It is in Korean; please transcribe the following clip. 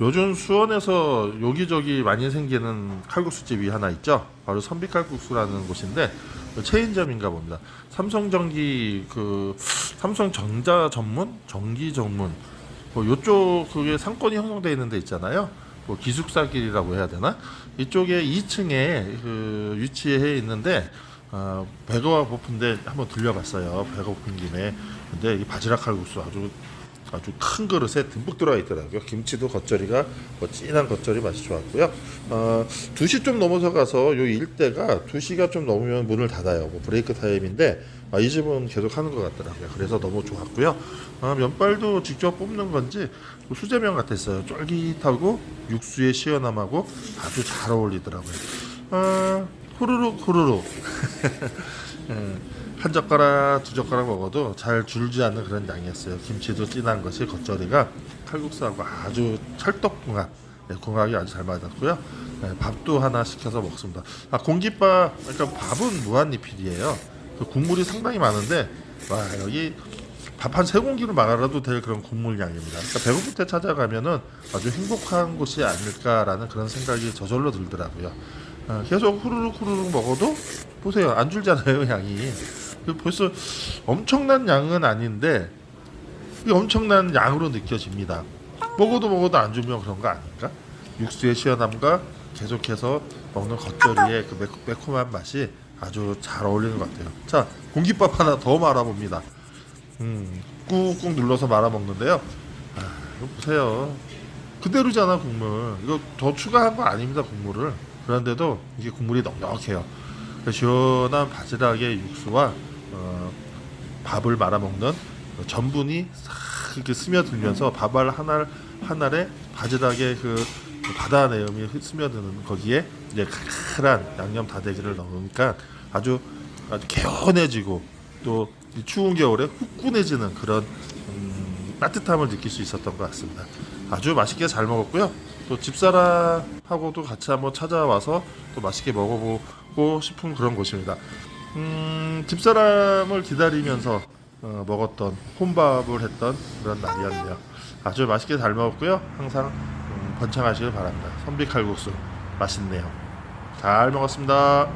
요즘 수원에서 여기저기 많이 생기는 칼국수집이 하나 있죠. 바로 선비칼국수라는 곳인데 그 체인점인가 봅니다. 삼성전기 그 삼성전자 전문, 전기 전문 뭐 요쪽 그게 상권이 형성되어 있는 데 있잖아요. 뭐 기숙사길이라고 해야 되나? 이쪽에 2층에 그 위치해 있는데 어, 배가 고픈데 한번 들려봤어요. 배가 고픈 김에 근데 이 바지락 칼국수 아주 아주 큰 그릇에 듬뿍 들어가 있더라고요. 김치도 겉절이가 뭐 진한 겉절이 맛이 좋았고요. 어, 2시 좀 넘어서 가서 요 일대가 2시가 좀 넘으면 문을 닫아요. 뭐 브레이크 타임인데 아, 이 집은 계속 하는 것 같더라고요. 그래서 너무 좋았고요. 아, 면발도 직접 뽑는 건지 뭐 수제면 같았어요. 쫄깃하고 육수의 시원함하고 아주 잘 어울리더라고요. 아, 후루룩 후루룩. 예, 한 젓가락 두 젓가락 먹어도 잘 줄지 않는 그런 양이었어요. 김치도 진한 것이 겉절이가 칼국수하고 아주 찰떡궁합 네, 궁합이 아주 잘 맞았고요. 네, 밥도 하나 시켜서 먹습니다. 아 공깃밥 그러니까 밥은 무한리필이에요. 그 국물이 상당히 많은데 와 여기 밥 한 세 공기로 말아도 될 그런 국물 양입니다. 그러니까 배고플 때 찾아가면은 아주 행복한 곳이 아닐까라는 그런 생각이 저절로 들더라고요. 어, 계속 후루룩 후루룩 먹어도 보세요 안 줄잖아요 양이 그 벌써 엄청난 양은 아닌데 이 엄청난 양으로 느껴집니다. 먹어도 먹어도 안 주면 그런 거 아닐까 육수의 시원함과 계속해서 먹는 겉절이의 그 매콤, 매콤 한 맛이 아주 잘 어울리는 것 같아요. 자 공깃밥 하나 더 말아봅니다. 음 꾹꾹 눌러서 말아 먹는데요. 아, 이거 보세요. 그대로잖아 국물. 이거 더 추가한 거 아닙니다 국물을. 그런데도 이게 국물이 넉넉해요. 그 시원한 바지락의 육수와 어, 밥을 말아 먹는 그 전분이 싹 이렇게 스며들면서 밥알 하나 하나에 바지락의 그 바다 내음이 스며드는 거기에 이제 칼칼한 양념 다대기를 넣으니까 아주 아주 개운해지고 또이 추운 겨울에 후끈해지는 그런 음, 따뜻함을 느낄 수 있었던 것 같습니다. 아주 맛있게 잘 먹었고요. 또 집사람하고도 같이 한번 찾아와서 또 맛있게 먹어보고 싶은 그런 곳입니다. 음, 집사람을 기다리면서 어, 먹었던 혼밥을 했던 그런 날이었네요. 아주 맛있게 잘 먹었고요. 항상 음, 번창하시길 바랍니다. 선비 칼국수 맛있네요. 잘 먹었습니다.